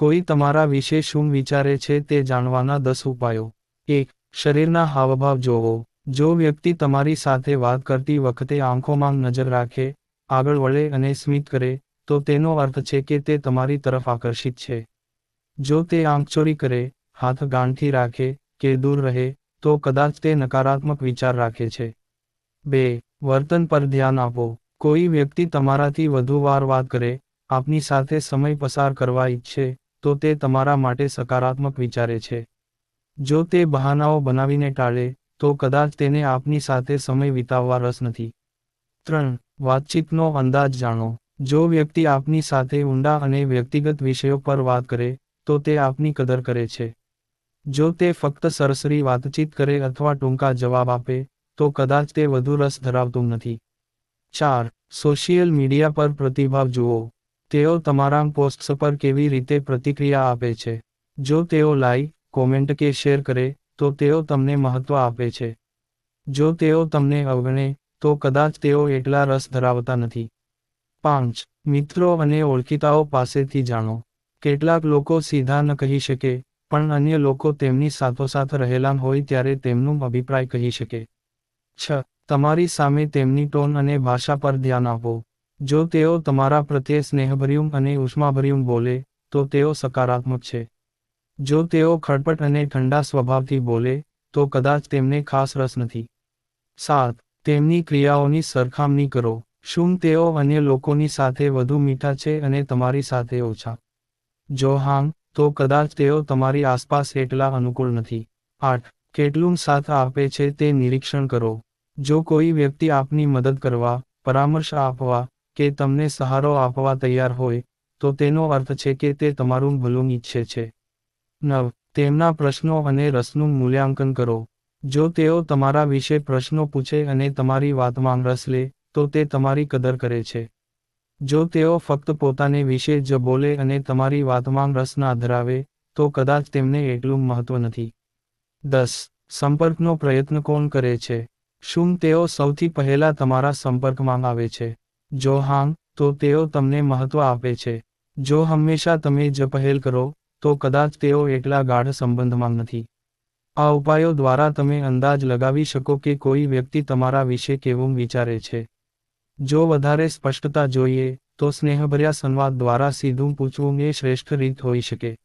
કોઈ તમારા વિશે શું વિચારે છે તે જાણવાના દસ ઉપાયો. એક, શરીરના હાવભાવ જોવો. જો વ્યક્તિ તમારી સાથે વાત કરતી વખતે આંખોમાં નજર રાખે, આગળ વળે અને સ્મિત કરે, તો તેનો અર્થ છે કે તે તમારી તરફ આકર્ષિત છે. જો તે આંખચોરી કરે, હાથ ગાંઠી રાખે કે દૂર રહે, તો કદાચ તે નકારાત્મક વિચાર રાખે છે. બે, વર્તન પર ધ્યાન આપો. કોઈ વ્યક્તિ તમારાથી વધુ વાર વાત કરે, આપની સાથે સમય પસાર કરવા ઈચ્છે તો તે તમારા માટે સકારાત્મક વિચારે છે. જો તે બહાનાઓ બનાવીને ટાળે, તો કદાચ તેને આપની સાથે સમય વિતાવવા રસ નથી. ત્રણ, વાતચીતનો અંદાજ જાણો. જો વ્યક્તિ આપની સાથે ઊંડા અને વ્યક્તિગત વિષયો પર વાત કરે, તો તે આપની કદર કરે છે. જો તે ફક્ત સરસરી વાતચીત કરે અથવા ટૂંકા જવાબ આપે, તો કદાચ તે વધુ રસ ધરાવતું નથી. ચાર, સોશિયલ મીડિયા પર પ્રતિભાવ જુઓ. તેઓ તમારા પોસ્ટ્સ પર કેવી રીતે પ્રતિક્રિયા આપે છે? જો તેઓ લાઈક કોમેન્ટ કે શેર કરે, તો તેઓ તમને મહત્વ આપે છે. જો તેઓ તમને અવગણે, તો કદાચ તેઓ એટલા રસ ધરાવતા નથી. પાંચ, મિત્રો અને ઓળખીતાઓ પાસેથી જાણો. કેટલાક લોકો સીધા ન કહી શકે, પણ અન્ય લોકો તેમની સાથોસાથ રહેલા હોય ત્યારે તેમનું અભિપ્રાય કહી શકે. છ, તમારી સામે તેમની ટોન અને ભાષા પર ધ્યાન આપો. જો તેઓ તમારા પ્રત્યે સ્નેહભર્યું અને ઉષ્માભર્યું બોલે, તો તેઓ સકારાત્મક છે. જો તેઓ ખડપટ અને ઠંડા સ્વભાવથી બોલે, તો કદાચ તેમને ખાસ રસ નથી. સાત, તેમની ક્રિયાઓની સરખામણી કરો. શું તેઓ અન્ય લોકોની સાથે વધુ મીઠા છે અને તમારી સાથે ઓછા? જો હા તો કદાચ તેઓ તમારી આસપાસ એટલા અનુકૂળ નથી. આઠ, કેટલું સાથ આપે છે તે નિરીક્ષણ કરો. જો કોઈ વ્યક્તિ આપની મદદ કરવા, પરામર્શ આપવા કે તમને સહારો આપવા તૈયાર હોય, તો તેનો અર્થ છે કે તે તમારું ભલું ઈચ્છે છે. નવ, તેમના પ્રશ્નો અને રસનું મૂલ્યાંકન કરો. જો તેઓ તમારા વિશે પ્રશ્નો પૂછે અને તમારી વાતમાં રસ લે, તો તે તમારી કદર કરે છે. જો તેઓ ફક્ત પોતાને વિશે જ બોલે અને તમારી વાતમાં રસ ના ધરાવે, તો કદાચ તેમને એટલું મહત્વ નથી. દસ, સંપર્કનો પ્રયત્ન કોણ કરે છે? શું તેઓ સૌથી પહેલા તમારા સંપર્કમાં આવે છે? જો હા તો તેઓ તમને મહત્વ આપે છે. જો હંમેશા તમે જ પહેલ કરો, તો કદાચ તેઓ એટલા ગાઢ સંબંધમાં નથી. આ ઉપાયો દ્વારા તમે અંદાજ લગાવી શકો કે કોઈ વ્યક્તિ તમારા વિશે કેવું વિચારે છે. જો વધારે સ્પષ્ટતા જોઈએ, તો સ્નેહભર્યા સંવાદ દ્વારા સીધું પૂછવું એ શ્રેષ્ઠ રીત હોઈ શકે.